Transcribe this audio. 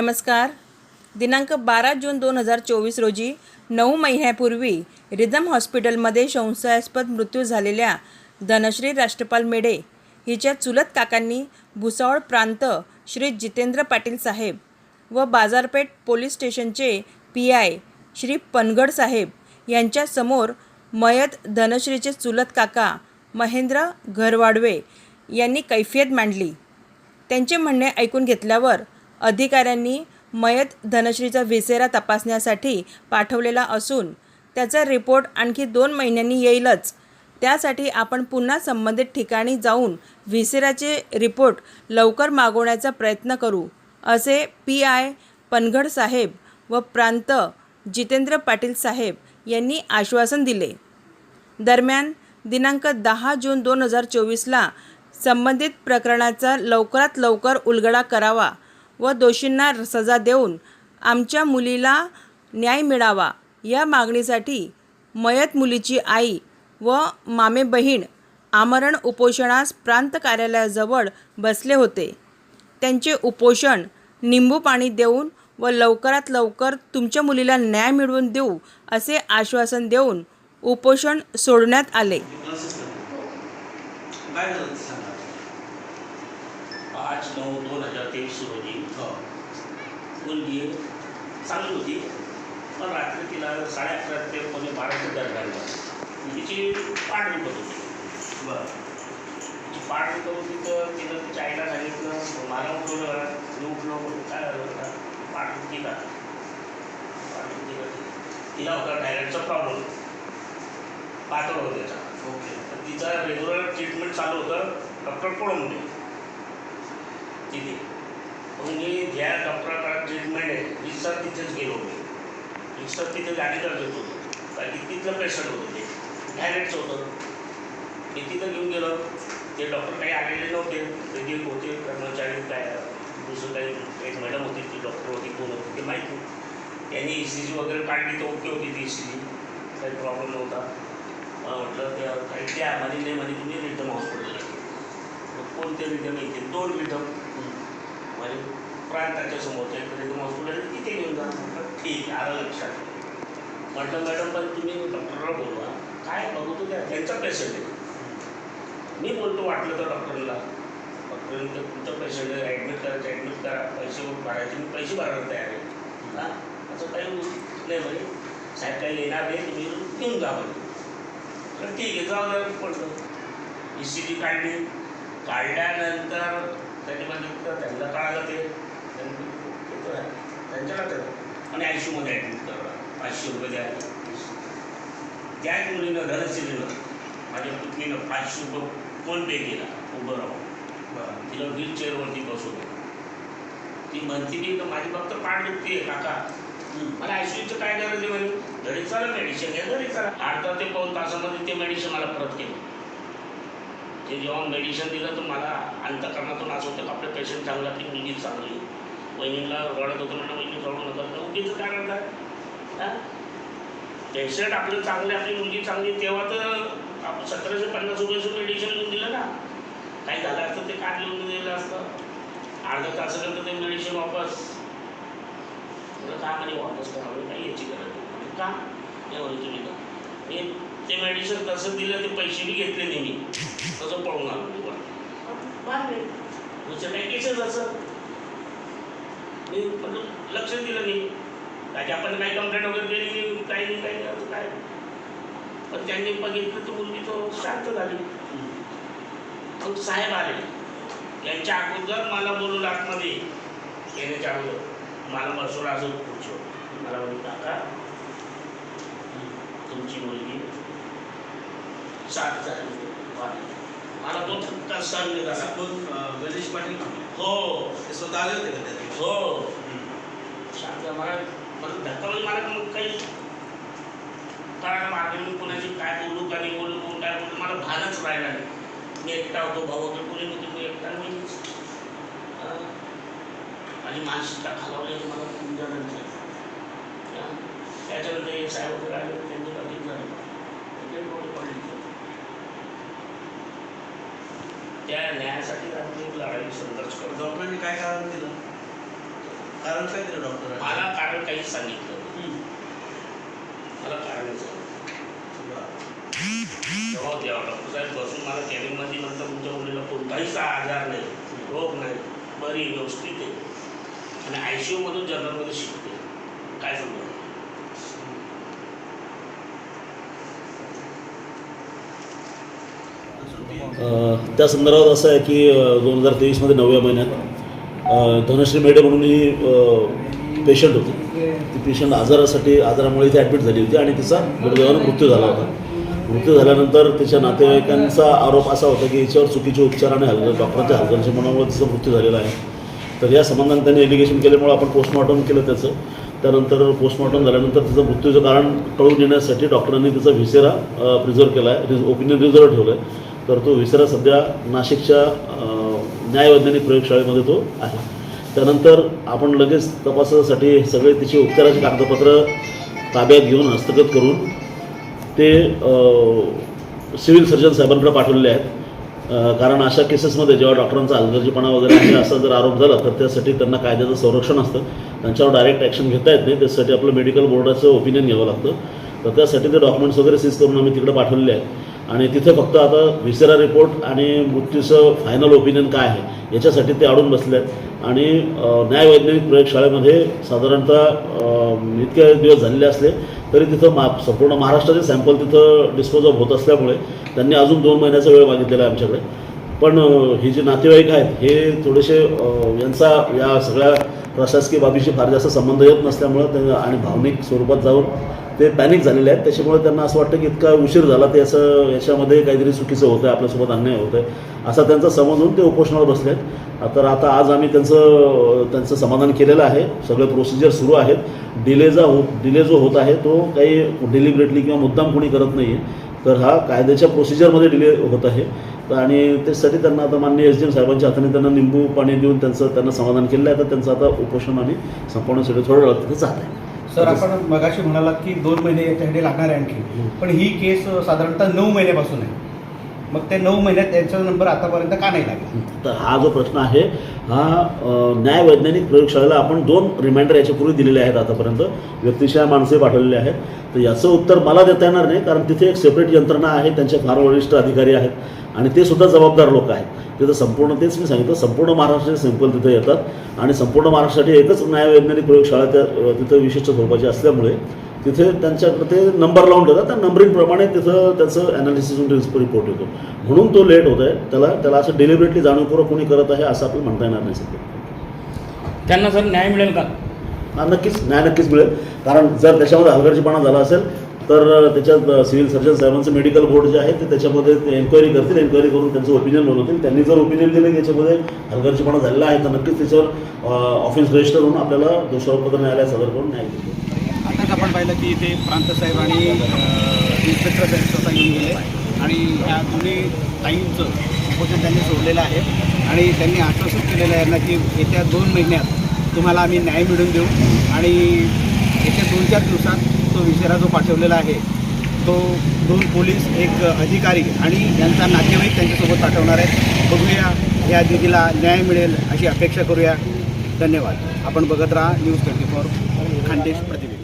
नमस्कार. दिनांक बारा जून दोन हजार चोवीस रोजी नऊ महिन्यापूर्वी रिदम हॉस्पिटलमध्ये संशयास्पद मृत्यू झालेल्या धनश्री राष्ट्रपाल मेढे हिच्या चुलत काकांनी भुसावळ प्रांत श्री जितेंद्र पाटील साहेब व बाजारपेठ पोलीस स्टेशनचे पी आय श्री पनगड साहेब यांच्यासमोर मयत धनश्रीचे चुलत काका महेंद्र घरवाडवे यांनी कैफियत मांडली. त्यांचे म्हणणे ऐकून घेतल्यावर अधिकाऱ्यांनी मयत धनश्रीचा व्हिसेरा तपासण्यासाठी पाठवलेला असून त्याचा रिपोर्ट आणखी दोन महिन्यांनी येईलच. त्यासाठी आपण पुन्हा संबंधित ठिकाणी जाऊन व्हिसेराचे रिपोर्ट लवकर मागवण्याचा प्रयत्न करू असे पी आय पनघड साहेब व प्रांत जितेंद्र पाटील साहेब यांनी आश्वासन दिले. दरम्यान दिनांक दहा जून दोन हजार चोवीसला संबंधित प्रकरणाचा लवकरात लवकर उलगडा करावा व दोषींना सजा देऊन आमच्या मुलीला न्याय मिळावा या मागणीसाठी मयत मुलीची आई व मामे बहीण आमरण उपोषणास प्रांत कार्यालयाजवळ बसले होते. त्यांचे उपोषण निंबू पाणी देऊन व लवकरात लवकर तुमच्या मुलीला न्याय मिळवून देऊ असे आश्वासन देऊन उपोषण सोडण्यात आले. पाच नऊ दोन हजार तेवीस रोजी हो मुलगी चांगली होती. पण रात्री तिला साडे अकरा ते कोणी बाराच्या दरम्यान तिची पाठ दुखत होती. बरं. तिची पाठ दुखत होती तर तिनं तिच्या आईला सांगितलं मला उठवलं मी उठलो काय झालं का? पाठ दुखती का पाठ दुखती का तिला होता डायरेक्टचा प्रॉब्लेम पातळ होतं त्याचा. ओके. तर तिचा रेग्युलर ट्रीटमेंट चालू होतं. डॉक्टर पळून तिथे. मग मी ज्या डॉक्टराकडे ट्रीटमेंट आहे रिसर तिथेच गेलो मी रिसर तिथे गाडी करत होतो. कारण की तिथलं पेशंट होतं ते. डायरेक्टचं होतं. मी तिथं घेऊन गेलो. ते डॉक्टर काही आलेले नव्हते. ते जे होते कर्मचारी काय दुसरं काही एक मॅडम होती ती डॉक्टर होती कोण होती ते माहिती त्यांनी ई सी जी वगैरे काढली तर ओके होती ती ई सी जी काही प्रॉब्लेम नव्हता. म्हटलं त्या काही त्या म्हणे नाही म्हणे तुम्ही रिटर्न हॉस्पिटलला मग कोणते रिटर्न येते दोन रिटर्न म्हणजे प्रांताच्या समोरच्या एक हॉस्पिटल तिथे घेऊन जा ठीक आहे आलं लक्षात. म्हटलं मॅडम पण तुम्ही डॉक्टरला बोलवा. काय बघू तू त्यांचा पेशंट आहे. मी बोलतो वाटलं तर डॉक्टरला डॉक्टरने तर तुमचं पेशंट आहे ॲडमिट करायचं ॲडमिट करा. पैसे भरायचे मी पैसे भरायला तयार आहे. हां? असं काही नाही म्हणजे साहेब काही येणार नाही तुम्ही घेऊन जा म्हणजे तर ठीक आहे जाऊ द्या पडलं ई सी जी काढली. काढल्यानंतर त्यांनी बघितलं त्यांना कळालं ते त्यांनी ते तर आहे. त्यांच्याला तर आणि आय सी यूमध्ये ॲडमिट करा पाचशे रुपये द्या. त्याच मुलीनं धनश्रीनं माझ्या पुतणीनं पाचशे रुपये फोन पे केला उभं राहून. तिला व्हीलचेअरवरती बसवलं. ती म्हणते की का माझी फक्त पाठ दुखते काका. मला आयसीयूचं काय गरज आहे म्हणे? घरी चला मेडिसिन घ्या घरी चला. अर्धा ते पाऊन तासामध्ये ते मेडिसिन मला परत केलं. ते जेव्हा मेडिसिन दिलं तर मला अंतकरणातून असं होतं आपले आपलं पेशंट चांगला आपली मुलगी चांगली वहिनीला रडत होतं म्हणलं वहिनी रडू नका. उगीचं काय करताय पेशंट आपलं चांगले आपली मुलगी चांगली तेव्हा तर आपण सतराशे पन्नास रुपयाचं मेडिसिन लिहून दिलं ना. काही झालं असतं ते काय लिहून दिलेलं असतं. अर्ध्या तासानंतर ते मेडिसिन वापस. का म्हणे वापस करावं? काही याची गरज नाही. का? नाही तुम्ही का ते मेडिसिन तसं दिलं ते पैसे बी घेतले नाही मी तसं पळून आलो मी दुसरं काही केसच असं मी म्हटलं लक्ष दिलं नाही. त्याची आपण काही कंप्लेंट वगैरे केली नाही काही नाही काही नाही काय पण त्यांनी बघितलं तर मुलगी तो शांत झाली. मग साहेब आले. यांच्या अगोदर मला बोलू आतमध्ये. येण्याच्या अगोदर. मला बसवलं असं खुर्चीवर मला म्हणे काका तुमची मुलगी सात झाली वाढली." मला तो धक्का सहन झाला अं, गणेश पाटील? हो. ते स्वतः आले होते का त्या दिवशी? हो. शांत मला मला धक्का म्हणजे मला मग काही? कळायला मागे मी कोणाची काय बोलू का नाही बोलू कोण काय बोलू मला भानच राहिला नाही मी एकटा होतो भाऊ वगैरे कोणी नव्हते मी एकटा मी माझी मानसिकता खालावली आणि मला अं, त्याच्यानंतर एक साहेब वगैरे आले त्यांनी बघितलं. ते डोळे पडले त्या न्यायासाठी आम्ही लढाई संघर्ष करतो डॉक्टरांनी काय कारण दिलं? कारण काय दिलं डॉक्टर मला कारण काहीच सांगितलं. मला कारणच नाही. जबाब द्यावा डॉक्टर साहेब बसून मला कॅबिनमध्ये नंतर तुमच्या मुलीला कोणताही आजार नाही रोग नाही बरी व्यवस्थित आहे. आणि आय सी यूमधून जनरलमध्ये शिकते. काय समजा त्या संदर्भात असं आहे की दोन हजार तेवीसमध्ये नवव्या महिन्यात धनश्री मेढे म्हणून ही पेशंट होती. ती पेशंट आजारासाठी आजारामुळे इथे ॲडमिट झाली होती आणि तिचा दुर्दैवानं मृत्यू झाला होता. मृत्यू झाल्यानंतर तिच्या नातेवाईकांचा आरोप असा होता की याच्यावर चुकीचे उपचार आणि हलगर् डॉक्टरांच्या हलगर्जीपणामुळे तिचा मृत्यू झालेला आहे. तर या संबंधाने त्यांनी एलिगेशन केल्यामुळे आपण पोस्टमॉर्टम केलं त्याचं. त्यानंतर पोस्टमॉर्टम झाल्यानंतर तिचं मृत्यूचं कारण कळून येण्यासाठी डॉक्टरांनी तिचा व्हिसेरा प्रिझर्व केला आहे ओपिनियन रिझर्व ठेवलं आहे तर तो विसरा सध्या नाशिकच्या न्यायवैज्ञानिक प्रयोगशाळेमध्ये तो आहे. त्यानंतर आपण लगेच तपासासाठी सगळे तिचे उपचाराचे कागदपत्र ताब्यात घेऊन हस्तगत करून ते सिव्हिल सर्जन साहेबांकडे पाठवलेले आहेत. कारण अशा केसेसमध्ये जेव्हा डॉक्टरांचा हलगर्जीपणा वगैरे आहे असा जर आरोप झाला तर त्यासाठी त्यांना कायद्याचं संरक्षण असतं. त्यांच्यावर डायरेक्ट ॲक्शन घेता येत नाही. त्यासाठी आपलं मेडिकल बोर्डाचं ओपिनियन घ्यावं लागतं. तर त्यासाठी ते डॉक्युमेंट्स वगैरे सीज करून आम्ही तिकडे पाठवलेले आहेत. आणि तिथे फक्त आता व्हिसेरा रिपोर्ट आणि मृत्यूचं फायनल ओपिनियन काय आहे याच्यासाठी ते अडून बसले आहेत आणि न्यायवैज्ञानिक प्रयोगशाळेमध्ये साधारणतः इतके दिवस झालेले असले तरी तिथं मा संपूर्ण महाराष्ट्राचे सॅम्पल तिथं डिस्पोज ऑफ होत असल्यामुळे त्यांनी अजून दोन महिन्याचा वेळ मागितलेला आहे आमच्याकडे. पण ही जी नातेवाईक आहेत हे थोडेसे यांचा या सगळ्या प्रशासकीय बाबीशी फार जास्त संबंध येत नसल्यामुळं आणि भावनिक स्वरूपात जाऊन ते पॅनिक झालेले आहेत. त्याच्यामुळे त्यांना असं वाटतं की इतका उशीर झाला ते असं याच्यामध्ये काहीतरी चुकीचं होतं आहे आपल्यासोबत अन्याय होतं आहे असा त्यांचा समजून ते उपोषणावर बसले आहेत तर आता आज आम्ही त्यांचं त्यांचं समाधान केलेलं आहे. सगळे प्रोसिजर सुरू आहेत. डिले जा हो डिले जो होत आहे तो काही डिलिबरेटली किंवा मुद्दाम कोणी करत नाही आहे तर हा कायद्याच्या प्रोसिजरमध्ये डिले होत आहे. आणि त्यासाठी त्यांना आता मान्य एस डी एम साहेबांच्या हाताने त्यांना निंबू पाणी देऊन त्यांचं त्यांना समाधान केलं आहे. तर त्यांचं आता उपोषण आणि संपवण्यासाठी थोडं वेळ तिथे जात आहे. सर आपण मगाशी म्हणालात की दोन महिने याच्यासाठी लागणार आहे आणखी. पण ही केस साधारणतः नऊ महिन्यापासून आहे. मग ते नऊ महिन्यात त्यांचा नंबर आतापर्यंत का नाही लागला? तर हा जो प्रश्न आहे हा न्यायवैज्ञानिक प्रयोगशाळेला आपण दोन रिमाइंडर याच्यापूर्वी दिलेले आहेत आतापर्यंत. व्यक्तिशः माणसे पाठवलेले आहेत. तर याचं उत्तर मला देता येणार नाही कारण तिथे एक सेपरेट यंत्रणा आहे त्यांचे फार वरिष्ठ अधिकारी आहेत आणि ते सुद्धा जबाबदार लोक आहेत. तिथं संपूर्ण तेच मी सांगितलं संपूर्ण महाराष्ट्राचे सॅम्पल तिथे येतात. आणि संपूर्ण महाराष्ट्रासाठी एकच न्यायवैज्ञानिक प्रयोगशाळा त्या तिथं विशिष्ट स्वरूपाची असल्यामुळे तिथे त्यांच्याकडे ते नंबर लावून ठेवतात. त्या नंबरिंगप्रमाणे तिथं त्याचं ॲनालिसिस रिपोर्ट येतो. म्हणून तो लेट होत आहे त्याला त्याला असं डिलिबरेटली जाणीवपूर्वक कोणी करत आहे असं आपल्याला म्हणता येणार नाही सध्या. त्यांना सर न्याय मिळेल का? हा नक्कीच. न्याय नक्कीच मिळेल. कारण जर त्याच्यामध्ये हलगर्जीपणा झाला असेल तर त्याच्यात सिव्हिल सर्जन साहेबांचं मेडिकल बोर्ड जे आहे ते त्याच्यामध्ये ते एन्क्वायरी करतील. एन्क्वायरी करून त्यांचं ओपिनियन नोंदवतील त्यांनी जर ओपिनियन दिलं की याच्यामध्ये हलगर्जीपणा झालेला आहे तर नक्कीच त्याच्यावर ऑफिस रजिस्टर होऊन आपल्याला दोषारोपत्र न्यायालयात सादर करून न्याय दिला आपण पाहिलं की इथे प्रांत साहेब आणि इन्स्पेक्टर साहेब स्वतः येऊन गेले. आणि ह्या दोन्ही टाईमचं उपोषण त्यांनी सोडलेलं आहे. आणि त्यांनी आश्वासित केलेलं आहे ना की येत्या दोन महिन्यात तुम्हाला आम्ही न्याय मिळवून देऊ. आणि येत्या दोन चार दिवसात तो विषारा जो पाठवलेला आहे तो दोन पोलीस एक अधिकारी आणि यांचा नातेवाईक त्यांच्यासोबत पाठवणार आहेत बघूया या दिदीला न्याय मिळेल अशी अपेक्षा करूया. धन्यवाद. आपण बघत राहा न्यूज ट्वेंटी फोर खानदेश प्रतिबिंब